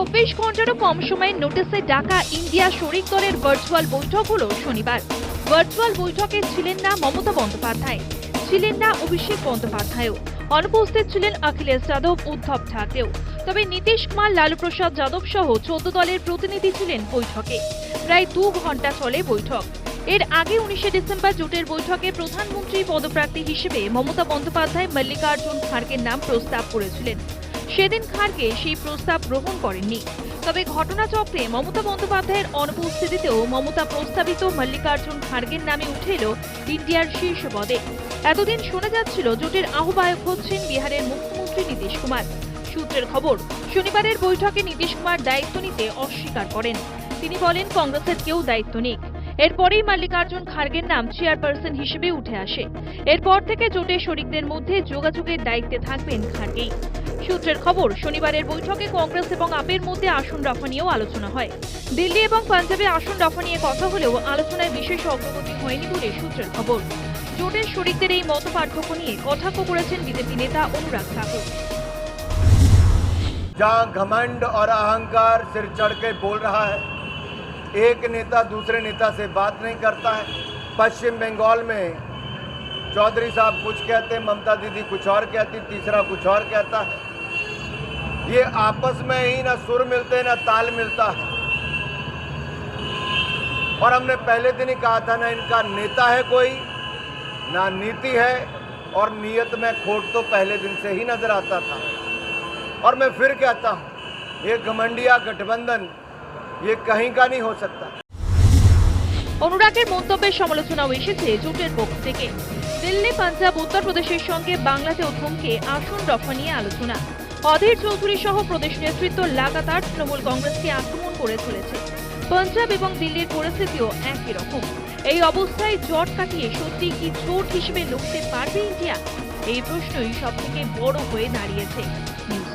চব্বিশ ঘন্টারও কম সময়ে নোটিশে ডাকা ইন্ডিয়া শরিক দলের ভার্চুয়াল বৈঠক হলো শনিবার। ভার্চুয়াল বৈঠকে ছিলেন না মমতা বন্দ্যোপাধ্যায়, ছিলেন না অভিষেক বন্দ্যোপাধ্যায়ও। অনুপস্থিত ছিলেন অখিলেশ যাদব, উদ্ধব ঠাকরেও। তবে নীতিশ কুমার, লালু প্রসাদ যাদব সহ চোদ্দ দলের প্রতিনিধি ছিলেন বৈঠকে। প্রায় দু ঘণ্টা চলে বৈঠক। এর আগে উনিশে ডিসেম্বর জোটের বৈঠকে প্রধানমন্ত্রী পদপ্রার্থী হিসেবে মমতা বন্দ্যোপাধ্যায়, মল্লিকার্জুন খাড়গের নাম প্রস্তাব করেছিলেন। সেদিন খাড়গে সেই প্রস্তাব গ্রহণ করেননি। তবে ঘটনাচক্রে মমতা বন্দ্যোপাধ্যায়ের অনুপস্থিতিতেও মমতা প্রস্তাবিত মল্লিকার্জুন খাড়গের নামে উঠে ইন্ডিয়ার শীর্ষ পদে। এতদিন শোনা যাচ্ছিল জোটের আহ্বায়ক হচ্ছেন বিহারের মুখ্যমন্ত্রী নীতিশ কুমার। সূত্রের খবর, শনিবারের বৈঠকে নীতিশ কুমার দায়িত্ব নিতে অস্বীকার করেন। তিনি বলেন, কংগ্রেসের কেউ দায়িত্ব নিক এরপরেই মাল্লিকার্জুন খাড়গের নাম চেয়ারপারসন হিসেবে উঠে আসে এরপর থেকে জোটের শরিকদের মধ্যে যোগাযোগের দায়িত্বে থাকবেন খাড়গেই সূত্রের খবর শনিবারের বৈঠকে কংগ্রেস এবং আপের মধ্যে আসন রফা নিয়েও আলোচনা হয় দিল্লি এবং পাঞ্জাবে আসন রফা নিয়ে কথা হলেও আলোচনায় বিশেষ অগ্রগতি হয়নি বলে সূত্রের খবর জোটের শরিকদের এই মত পার্থক্য নিয়ে কটাক্ষ করেছেন বিজেপি নেতা অনুরাগ ঠাকুর जहां घमंड और अहंकार सिर चढ़ के बोल रहा है एक नेता दूसरे नेता से बात नहीं करता है। पश्चिम बंगाल में चौधरी साहब कुछ कहते हैं, ममता दीदी कुछ और कहती तीसरा कुछ और कहता है। ये आपस में ही ना सुर मिलते, ना ताल मिलता। है और हमने पहले दिन ही कहा था ना, इनका नेता है कोई, ना नीति है, और नीयत में खोट तो पहले दिन से ही नज़र आता था। और मैं फिर कहता हूँ, ये घमंडिया गठबंधन ये कहीं का नहीं हो सकता অনুরাগের মন্তব্যের সমালোচনাও এসেছে জোটের পক্ষ থেকে দিল্লি পাঞ্জাব উত্তরপ্রদেশের সঙ্গে বাংলাতেও থমকে আসন রফা নিয়ে আলোচনা অধীর চৌধুরী সহ প্রদেশ নেতৃত্ব লাগাতার তৃণমূল কংগ্রেসকে আক্রমণ করে চলেছে পাঞ্জাব এবং দিল্লির পরিস্থিতিও একই রকম এই অবস্থায় জট কাটিয়ে সত্যি কি জোট হিসেবে লড়তে পারবে ইন্ডিয়া এই প্রশ্নই সব থেকে বড় হয়ে দাঁড়িয়েছে নিউজ